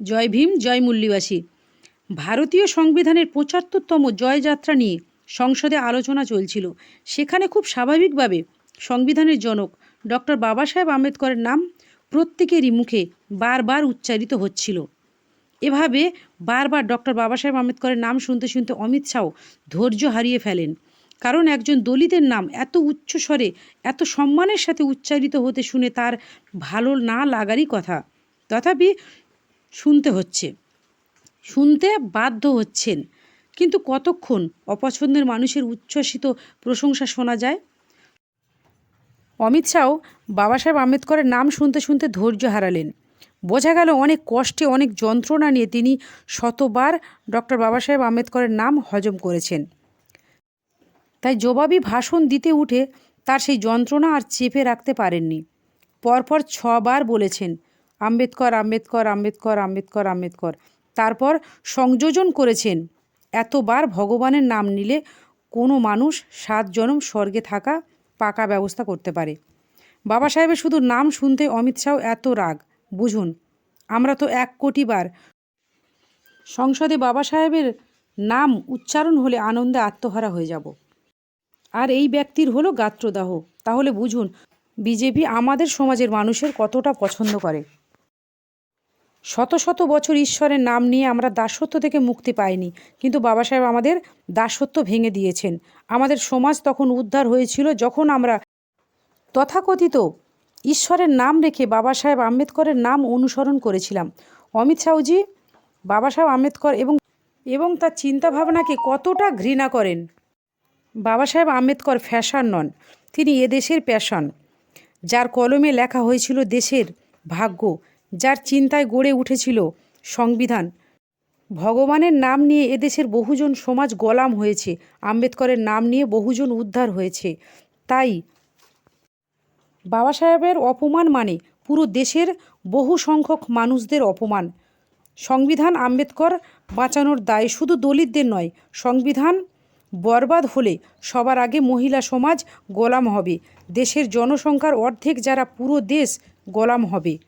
জয় ভীম, জয় মূল্যবাসী ভারতীয় সংবিধানের পঁচাত্তরতম জয়যাত্রা নিয়ে সংসদে আলোচনা চলছিল। সেখানে খুব স্বাভাবিকভাবে সংবিধানের জনক ডক্টর বাবা সাহেব আম্বেদকরের নাম প্রত্যেকেরই মুখে বারবার উচ্চারিত হচ্ছিল। এভাবে বারবার ডক্টর বাবা সাহেব আম্বেদকরের নাম শুনতে শুনতে অমিত শাহ ধৈর্য হারিয়ে ফেলেন। কারণ একজন দলিতের নাম এত উচ্চ স্বরে, এত সম্মানের সাথে উচ্চারিত হতে শুনে তার ভালো না লাগারই কথা। তথাপি শুনতে হচ্ছে। শুনতে বাধ্য হচ্ছেন। কিন্তু কতক্ষণ অপছন্দের মানুষের উচ্ছ্বসিত প্রশংসা শোনা যায়? অমিত শাহ বাবা সাহেব আম্বেদকরের নাম শুনতে শুনতে ধৈর্য হারালেন। বোঝা গেল অনেক কষ্টে, অনেক যন্ত্রণা নিয়ে তিনি শতবার ডক্টর বাবা সাহেব আম্বেদকরের নাম হজম করেছেন। তাই জবাবি ভাষণ দিতে উঠে তার সেই যন্ত্রণা আর চেপে রাখতে পারেননি। পরপর ছবার বলেছেন আম্বেদকর আম্বেদকর আম্বেদকর আম্বেদকর আম্বেদকর। তারপর সংযোজন করেছেন। এতবার ভগবানের নাম নিলে কোনো মানুষ সাত জনম স্বর্গে থাকা পাকা ব্যবস্থা করতে পারে। বাবা সাহেবের শুধু নাম শুনতে অমিত শাহ এত রাগ। বুঝুন, আমরা তো এক কোটি বার সংসদে বাবা সাহেবের নাম উচ্চারণ হলে আনন্দে আত্মহারা হয়ে যাব। আর এই ব্যক্তির হলো গাত্রদাহ। তাহলে বুঝুন, বিজেপি আমাদের সমাজের মানুষের কতটা পছন্দ করে। শত শত বছর ঈশ্বরের নাম নিয়ে আমরা দাসত্ব থেকে মুক্তি পাইনি। কিন্তু বাবা সাহেব আমাদের দাসত্ব ভেঙে দিয়েছেন। আমাদের সমাজ তখন উদ্ধার হয়েছিল যখন আমরা তথাকথিত ঈশ্বরের নাম রেখে বাবা সাহেব আম্বেদকরের নাম অনুসরণ করেছিলাম। অমিত শাহজি বাবা সাহেব আম্বেদকর এবং এবং তার চিন্তাভাবনাকে কতটা ঘৃণা করেন। বাবা সাহেব আম্বেদকর ফ্যাশন নন, তিনি এদেশের প্যাশন, যার কলমে লেখা হয়েছিল দেশের ভাগ্য। যার চিন্তায় গড়ে উঠেছিল সংবিধান। ভগবানের নাম নিয়ে এদেশের বহুজন সমাজ গোলাম হয়েছে, আম্বেদকরের নাম নিয়ে বহুজন উদ্ধার হয়েছে। তাই বাবা সাহেবের অপমান মানে পুরো দেশের বহু সংখ্যক মানুষদের অপমান। সংবিধান আম্বেদকর বাঁচানোর দায় শুধু দলিতদের নয়, সংবিধান বরবাদ হলে সবার আগে মহিলা সমাজ গোলাম হবে, দেশের জনসংখ্যার অর্ধেক যারা পুরো দেশ গোলাম হবে।